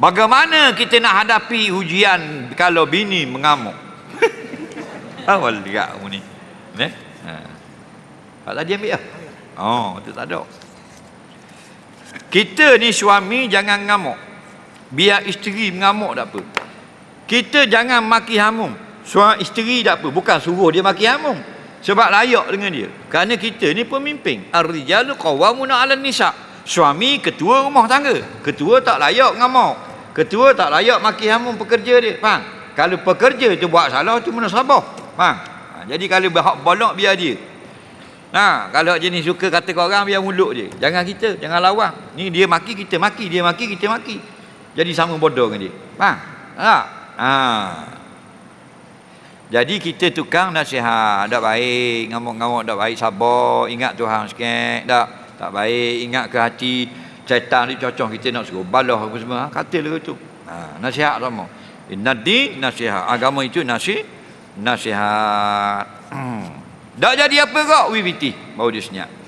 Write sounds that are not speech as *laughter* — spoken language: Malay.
Bagaimana kita nak hadapi ujian kalau bini mengamuk? *laughs* Awal juga kamu ni. Eh? Ha. Pak tadi ambil lah. Oh, tu tak ada. Kita ni suami jangan ngamuk. Biar isteri mengamuk tak apa. Kita jangan maki hamum. Suami isteri tak apa. Bukan suruh dia maki hamum. Sebab layak dengan dia. Kerana kita ni pemimpin. Ar-rijalu qawwamuna 'alan nisa. Suami ketua rumah tangga. Ketua tak layak ngamuk. Ketua tak layak maki hamun pekerja dia. Faham? Kalau pekerja tu buat salah tu mana sabar. Faham? Ha, jadi kalau berhak bolok biar dia. Nah, kalau jenis suka kata kau orang biar mulut je. Jangan kita, jangan lawan. Ni dia maki kita maki, dia maki kita maki. Jadi sama bodoh dengan dia. Faham? Ha. Ha. Jadi kita tukang nasihat, tak baik, ngamuk-ngamuk tak baik, sabar, ingat Tuhan sikit, tak tak baik, ingat ke hati syaitan ni cocok kita nak suruh balah apa semua. Ha, katalah itu ha, nasihat sama. Nadi nasihat. Agama itu nasi nasihat. Tak jadi apa kok WBT baru dia senyap